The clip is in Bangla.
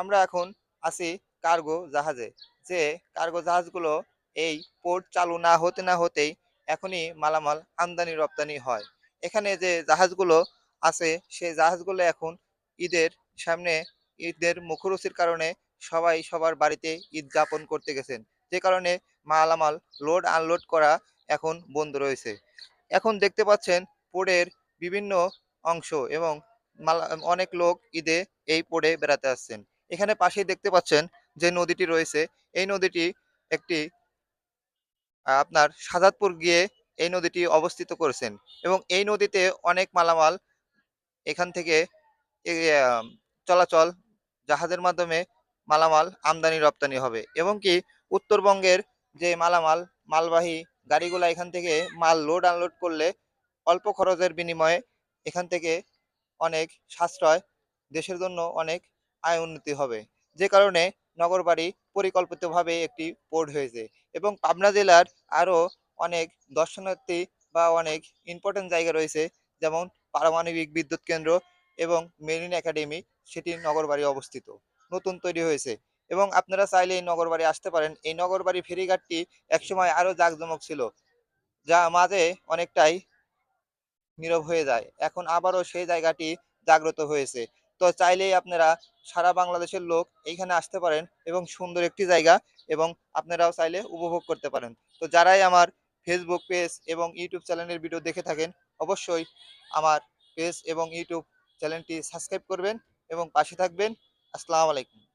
আমরা এখন আছি কার্গো জাহাজে, যে কার্গো জাহাজগুলো এই পোর্ট চালু না হতে না হতেই এখনই মালামাল আমদানি রপ্তানি হয়। এখানে যে জাহাজগুলো আছে সেই জাহাজগুলো এখন ঈদের সামনে ঈদের মুখরুচির কারণে সবাই সবার বাড়িতে ঈদ যাপন করতে গেছেন। যে কারণে মালামাল লোড আনলোড করা এখন বন্ধ রয়েছে। এখন দেখতে পাচ্ছেন পোর্টের বিভিন্ন অংশ এবং অনেক লোক ঈদে এই পোর্টে বেড়াতে আসছেন। এখানে পাশেই দেখতে পাচ্ছেন যে নদীটি রয়েছে। এই নদীটি একটি আপনার সাজাদপুর গিয়ে এই নদীটি অবস্থিত করেছেন এবং এই নদীতে অনেক মালামাল এখান থেকে চলাচল, জাহাজের মাধ্যমে মালামাল আমদানি, রপ্তানি হবে এবং কি উত্তরবঙ্গের যে মালামাল, মালবাহী গাড়িগুলো এখান থেকে মাল লোড আনলোড করলে অল্প খরচের বিনিময়ে এখান থেকে অনেক সাশ্রয়, দেশের জন্য অনেক আয় উন্নতি হবে। যে কারণে নগরবাড়ি পরিকল্পিতভাবে একটি পোর্ট হয়েছে এবং পাবনা জেলার আরও অনেক দর্শনার্থী বা অনেক ইম্পর্টেন্ট জায়গা রয়েছে, যেমন পারমাণবিক বিদ্যুৎ কেন্দ্র এবং মেরিন একাডেমি, সেটি নগরবাড়ি অবস্থিত, নতুন তৈরি হয়েছে। এবং আপনারা চাইলে এই নগরবাড়ি আসতে পারেন। এই নগরবাড়ি ফেরিঘাটটি একসময় আরও জাঁকজমক ছিল, যা মাঝে অনেকটাই নীরব হয়ে যায়। এখন আবারও সেই জায়গাটি জাগ্রত হয়েছে। তো চাইলেই আপনারা সারা বাংলাদেশের লোক এইখানে আসতে পারেন এবং সুন্দর একটি জায়গা এবং আপনারাও চাইলে উপভোগ করতে পারেন। তো যারাই আমার ফেসবুক পেজ এবং ইউটিউব চ্যানেলের ভিডিও দেখে থাকেন, অবশ্যই আমার পেজ এবং ইউটিউব চ্যানেলটি সাবস্ক্রাইব করবেন এবং পাশে থাকবেন। আসসালামু আলাইকুম।